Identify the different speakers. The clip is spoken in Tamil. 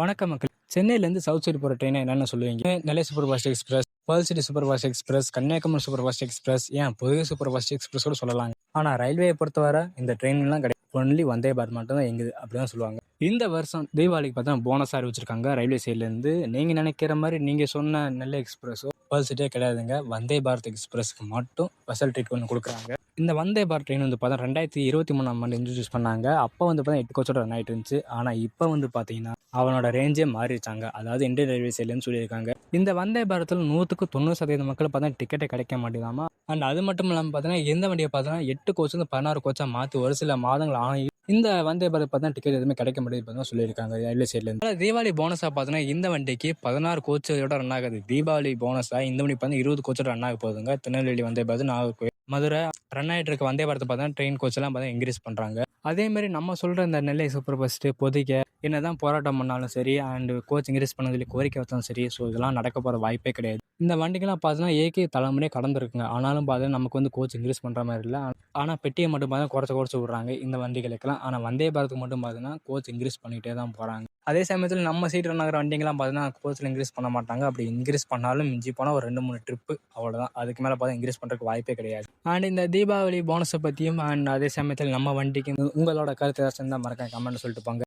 Speaker 1: வணக்கம் மக்கள். சென்னையிலேருந்து சவுத் சைடு போகிற ட்ரெயினை என்னென்ன சொல்லுவீங்க? Nellai super fast express pearl city super fast express Kanyakumari super fast express ஏன் புதிய சூப்பர் ஃபாஸ்ட் எக்ஸ்பிரஸ் கூட சொல்லலாங்க. ஆனால் ரயில்வேயை பொறுத்தவரை இந்த ட்ரெயின்லாம் கிடையாது. ஒன்லி வந்தே பாரத் மட்டும் தான் எங்குது அப்படி தான் சொல்லுவாங்க. இந்த வருஷம் தீபாவளிக்கு பார்த்தா போனஸ் அறிவிச்சிருக்காங்க ரயில்வே சைட்லேருந்து நீங்கள் நினைக்கிற மாதிரி நீங்கள் சொன்ன நெல்லை எக்ஸ்பிரஸோ பேர்ல் சிட்டியே கிடையாதுங்க. வந்தே பாரத் எக்ஸ்பிரஸ்க்கு மட்டும் ஸ்பெஷல் ட்ரீட் ஒன்று கொடுக்குறாங்க. இந்த வந்தே பாரத் ட்ரெயின் வந்து பார்த்தா ரெண்டாயிரத்தி இருபத்தி மூணாம் ஆண்டு இன்ட்ரடியூஸ் பண்ணாங்க. அப்போ வந்து பார்த்தா எட்டு கோச்சோட ரன் ஆகிட்டு இருந்துச்சு. ஆனால் இப்போ வந்து பார்த்தீங்கன்னா அவனோட ரேஞ்சே மாறிடுச்சாங்க அதாவது இந்தியன் ரயில்வே சைட்லேருந்து சொல்லியிருக்காங்க. இந்த வந்தே பாரத்தில் நூற்றுக்கு தொண்ணூறு சதவீதம் மக்கள் பார்த்தா டிக்கெட்டே கிடைக்க மாட்டேதாமா அண்ட் அது மட்டும் இல்லாமல் பார்த்தீங்கன்னா எந்த வண்டியை பார்த்தீங்கன்னா எட்டு கோச்சு வந்து பதினாறு கோச்சாக மாற்றி ஒரு சில மாதங்கள் ஆனால் இந்த வந்தே பாரத் பார்த்தா டிக்கெட் எதுவுமே கிடைக்க மாட்டேது சொல்லியிருக்காங்க. ரயில்வே சைட்லேருந்து தீபாவளி போனஸாக பார்த்தீங்கன்னா இந்த வண்டிக்கு பதினாறு கோச்சோட ரன் ஆகுது. தீபாவளி போனஸாக இந்த வண்டி பார்த்தா இருபது கோச்சோட ரன் ஆக போகுதுங்க. திருநெல்வேலி வந்தே பாரத் நாகர்கோவில் மதுரை. ரன் ஆகிட்டு இருக்க வந்தே பாரத்தை பார்த்தா ட்ரெயின் கோச்செல்லாம் பார்த்தா இன்க்ரீஸ் பண்ணுறாங்க அதே மாதிரி நம்ம சொல்கிற இந்த நெல்லை சூப்பர் ஃபஸ்ட்டு பொதிக்க என்ன தான் போராட்டம் பண்ணாலும் சரி அண்டு கோச் இன்க்ரீஸ் பண்ண சொல்லி கோரிக்கை வச்சாலும் சரி ஸோ இதெல்லாம் நடக்க போகிற வாய்ப்பே கிடையாது. இந்த வண்டிக்கெல்லாம் பார்த்தீங்கன்னா ஏகே தலைமுறையே கடந்திருக்குங்க. ஆனாலும் பார்த்தீங்கன்னா நமக்கு வந்து கோச் இன்க்ரீஸ் பண்ணுற மாதிரி இல்லை. ஆனால் பெட்டியை மட்டும் பார்த்தா குறைச்சி குறைச்சி விட்றாங்க இந்த வண்டிகளுக்கெல்லாம். ஆனால் வந்தே பாரத்துக்கு மட்டும் பார்த்தீங்கன்னா கோச் இன்க்ரீஸ் பண்ணிகிட்டே தான் போகிறாங்க அதே சமயத்தில் நம்ம சீட் ரன் ஆகிற வண்டிங்கெல்லாம் பார்த்தீங்கன்னா கோச்சில் இன்க்ரீஸ் பண்ண மாட்டாங்க. அப்படி இன்க்ரீஸ் பண்ணாலும் மிஞ்சி போனால் ஒரு ரெண்டு மூணு ட்ரிப்பு அவ்வளோதான் அதுக்கு மேலே பார்த்தா இன்க்ரீஸ் பண்ணுறதுக்கு வாய்ப்பே கிடையாது. அண்ட் இந்த தீபாவளி போனஸை பற்றியும் அண்ட் அதே சமயத்தில் நம்ம வண்டிக்கு உங்களோட கருத்து ஏதாச்சும் தான் மறக்க கமெண்ட் சொல்லிட்டு போங்க.